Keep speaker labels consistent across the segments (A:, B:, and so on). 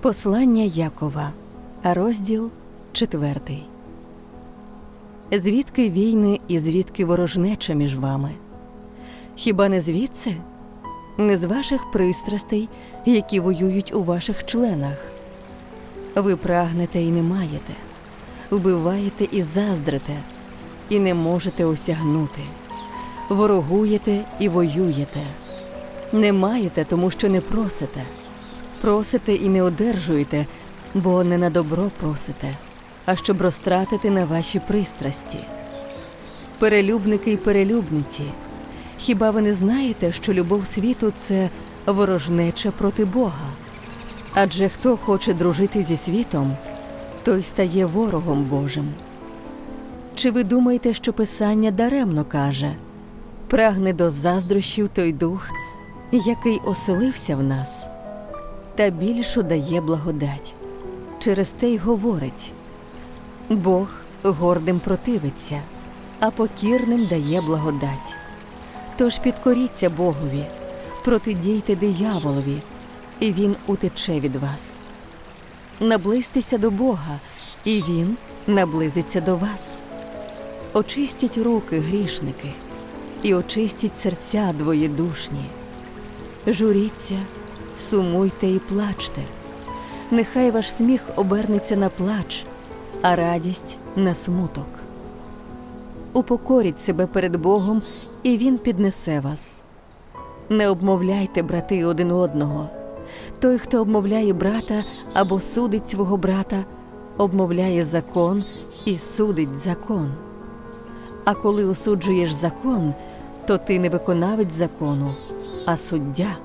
A: Послання Якова, розділ четвертий. Звідки війни і звідки ворожнеча між вами? Хіба не звідси? Не з ваших пристрастей, які воюють у ваших членах. Ви прагнете і не маєте, вбиваєте і заздрите, і не можете осягнути, ворогуєте і воюєте. Не маєте, тому що не просите. Просите і не одержуєте, бо не на добро просите, а щоб розтратити на ваші пристрасті. Перелюбники й перелюбниці. Хіба ви не знаєте, що любов світу це ворожнеча проти Бога? Адже хто хоче дружити зі світом, той стає ворогом Божим. Чи ви думаєте, що Писання даремно каже прагне до заздрощів той дух, який оселився в нас? Та більшу дає благодать. Через те й говорить Бог гордим противиться, а покірним дає благодать. Тож підкоріться Богові, протидійте дияволові, і він утече від вас. Наблизьтеся до Бога, і Він наблизиться до вас. Очистіть руки, грішники, і очистіть серця двоєдушні. Журіться, сумуйте і плачте. Нехай ваш сміх обернеться на плач, а радість на смуток. Упокоріть себе перед Богом, і Він піднесе вас. Не обмовляйте, брати, один одного. Той, хто обмовляє брата або судить свого брата, обмовляє закон і судить закон. А коли осуджуєш закон, то ти не виконавець закону, а суддя.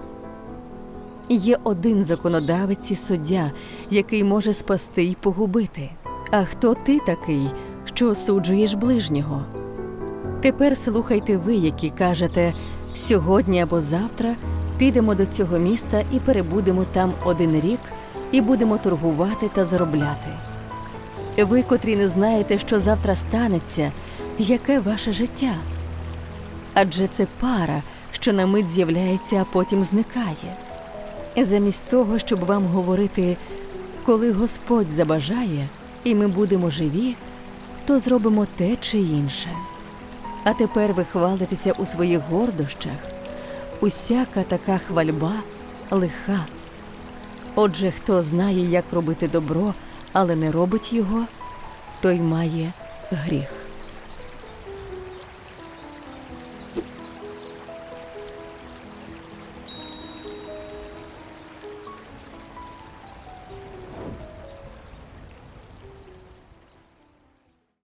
A: Є один законодавець і суддя, який може спасти й погубити. А хто ти такий, що осуджуєш ближнього? Тепер слухайте ви, які кажете сьогодні або завтра підемо до цього міста і перебудемо там один рік, і будемо торгувати та заробляти. Ви, котрі не знаєте, що завтра станеться, яке ваше життя? Адже це пара, що на мить з'являється, а потім зникає. Замість того, щоб вам говорити, коли Господь забажає, і ми будемо живі, то зробимо те чи інше. А тепер ви хвалитеся у своїх гордощах. Усяка така хвальба лиха. Отже, хто знає, як робити добро, але не робить його, той має гріх.